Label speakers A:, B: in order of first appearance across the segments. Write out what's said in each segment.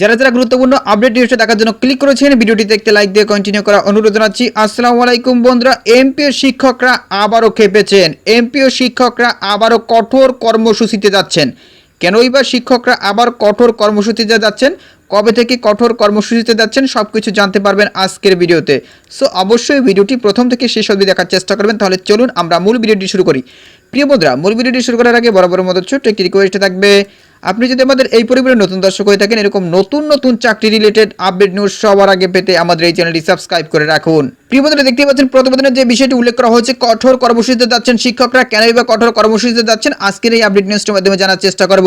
A: যারা যারা গুরুত্বপূর্ণ আপডেট নিউজটা দেখার জন্য ক্লিক করেছেন, ভিডিওটি দেখতে লাইক দিয়ে কন্টিনিউ করা অনুরোধ জানাচ্ছি। আসসালামু আলাইকুম বন্ধুরা এমপিও শিক্ষকরা আবারও খেপেছেন। এমপিও শিক্ষকরা আবারও কঠোর কর্মসূচিতে যাচ্ছেন। কেনই বা শিক্ষকরা আবার কঠোর কর্মসূচিতে যাচ্ছেন? কবে থেকে কঠোর কর্মসূচিতে যাচ্ছেন? সব কিছু জানতে পারবেন আজকের ভিডিওতে। সো অবশ্যই ভিডিওটি প্রথম থেকে শেষ অবধি দেখার চেষ্টা করবেন, তাহলে চলুন আমরা মূল ভিডিওটি শুরু করি। প্রিয় বন্ধুরা, মূল ভিডিওটি শুরু করার আগে বরাবর মতো ছোট্ট একটি রিকোয়েস্ট থাকবে। আপনি যদি আমাদের এই পরিবারের নতুন দর্শক হয়ে থাকেন, এরকম নতুন নতুন চাকরি রিলেটেড আপডেট নিউজ সবার আগে পেতে আমাদের এই চ্যানেলটি সাবস্ক্রাইব করে রাখুন। প্রিয় বন্ধুরা দেখতে পাচ্ছেন প্রতিবেদনের যে বিষয়টি উল্লেখ করা হয়েছে, কঠোর কর্মসূচিতে যাচ্ছেন শিক্ষকরা। কেনই বা কঠোর কর্মসূচিতে যাচ্ছেন? আজকের এই আপডেট নিউজটির মাধ্যমে জানার চেষ্টা করব।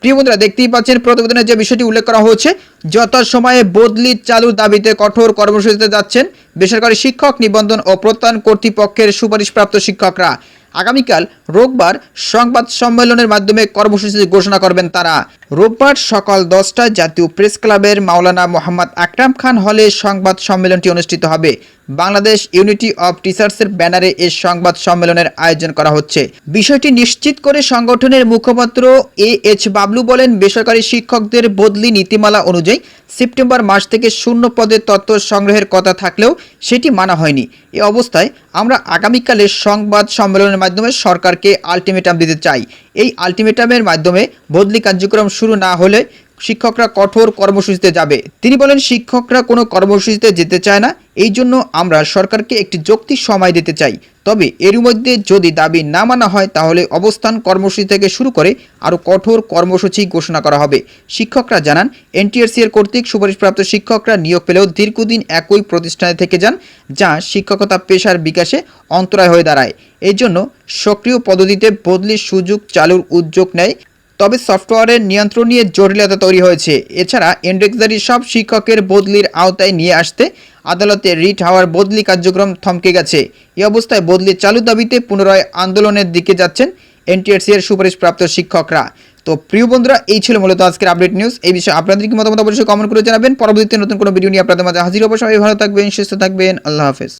A: প্রিয় বন্ধুরা, দেখতেই পাচ্ছেন প্রতিবেদনের যে বিষয়টি উল্লেখ করা হয়েছে যথাসময়ে বদলি চালুর দাবিতে কঠোর কর্মসূচিতে যাচ্ছেন, বেসরকারি শিক্ষক নিবন্ধন ও প্রত্যয়ন কর্তৃপক্ষের সুপারিশপ্রাপ্ত শিক্ষকরা। আগামীকাল রোববার সংবাদ সম্মেলনের মাধ্যমে কর্মসূচি ঘোষণা করবেন তারা। রোববার সকাল দশটায় জাতীয় প্রেস ক্লাবের মাওলানা মোহাম্মদ আকরাম খান হলে সংবাদ সম্মেলনটি অনুষ্ঠিত হবে। বাংলাদেশ ইউনিটি অব টিচার্সের ব্যানারে এই সংবাদ সম্মেলনের আয়োজন করা হচ্ছে। বিষয়টি নিশ্চিত করে সংগঠনের মুখপাত্র এ এইচ বাবলু বলেন, বেসরকারি শিক্ষকদের বদলি নীতিমালা অনুযায়ী সেপ্টেম্বর মাস থেকে শূন্য পদে তথ্য সংগ্রহের কথা থাকলেও সেটি মানা হয়নি। এ অবস্থায় আমরা আগামীকালের সংবাদ সম্মেলনের মাধ্যমে সরকারকে আলটিমেটাম দিতে চাই। এই আলটিমেটামের মাধ্যমে বদলি কার্যক্রম শুরু না হলে শিক্ষকরা কঠোর কর্মসূচিতে যাবে। তিনি বলেন, শিক্ষকরা কোনো কর্মসূচিতে যেতে চায় না। এই জন্য আমরা সরকারকে একটি যৌক্তিক সময় দিতে চাই। তবে এর মধ্যে যদি দাবি না মানা হয়, তাহলে অবস্থান কর্মসূচি থেকে শুরু করে আরও কঠোর কর্মসূচি ঘোষণা করা হবে। শিক্ষকরা জানান, এনটিআরসি এর কর্তৃক সুপারিশপ্রাপ্ত শিক্ষকরা নিয়োগ পেলেও দীর্ঘদিন একই প্রতিষ্ঠানে থেকে যান, যা শিক্ষকতা পেশার বিকাশে অন্তরায় হয়ে দাঁড়ায়। এই জন্য সক্রিয় পদ্ধতিতে বদলির সুযোগ চালুর উদ্যোগ নেয় তবে সফটওয়্যারের নিয়ন্ত্রণ নিয়ে জটিলতা তৈরি হয়েছে। এছাড়া ইন্ডেক্সদারি সব শিক্ষকের বদলির আওতায় নিয়ে আসতে আদালতে রিট হওয়ার বদলি কার্যক্রম থমকে গেছে। এ অবস্থায় বদলি চালু দাবিতে পুনরায় আন্দোলনের দিকে যাচ্ছেন এনটিআরসি এর সুপারিশপ্রাপ্ত শিক্ষকরা। তো প্রিয় বন্ধুরা, এই ছিল মূলত আজকের আপডেট নিউজ। এই বিষয়ে আপনাদের কি মতামত অবশ্যই কমেন্ট করে জানাবেন। পরবর্তীতে নতুন কোনো ভিডিও নিয়ে আপনাদের মাঝে হাজির সবাই ভালো থাকবেন, সুস্থ থাকবেন। আল্লাহ হাফেজ।